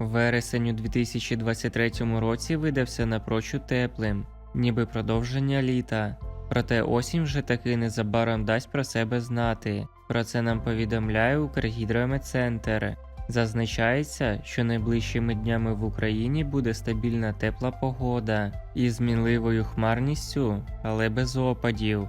Вересень у 2023 році видався напрочуд теплим, ніби продовження літа. Проте осінь вже таки незабаром дасть про себе знати. Про це нам повідомляє Укргідрометцентр. Зазначається, що найближчими днями в Україні буде стабільна тепла погода із мінливою хмарністю, але без опадів.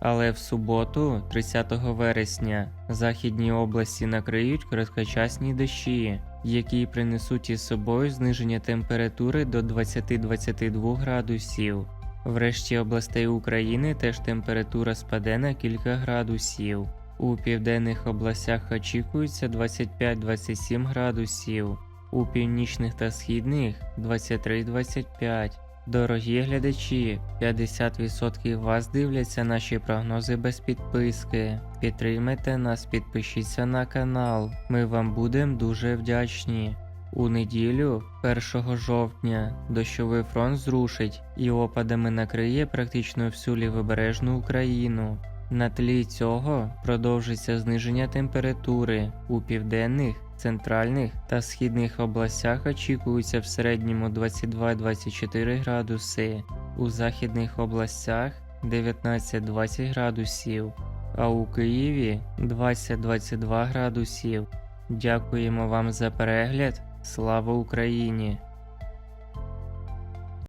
Але в суботу, 30 вересня, західні області накриють короткочасні дощі, які принесуть із собою зниження температури до 20-22 градусів. В решті областей України теж температура спаде на кілька градусів. У південних областях очікується 25-27 градусів, у північних та східних 23-25. Дорогі глядачі, 50% вас дивляться наші прогнози без підписки. Підтримайте нас, підпишіться на канал. Ми вам будемо дуже вдячні. У неділю, 1 жовтня, дощовий фронт зрушить і опадами накриє практично всю лівобережну Україну. На тлі цього продовжиться зниження температури у південних, центральних та східних областях очікується в середньому 22-24 градуси, у західних областях 19-20 градусів, а у Києві 20-22 градусів. Дякуємо вам за перегляд. Слава Україні!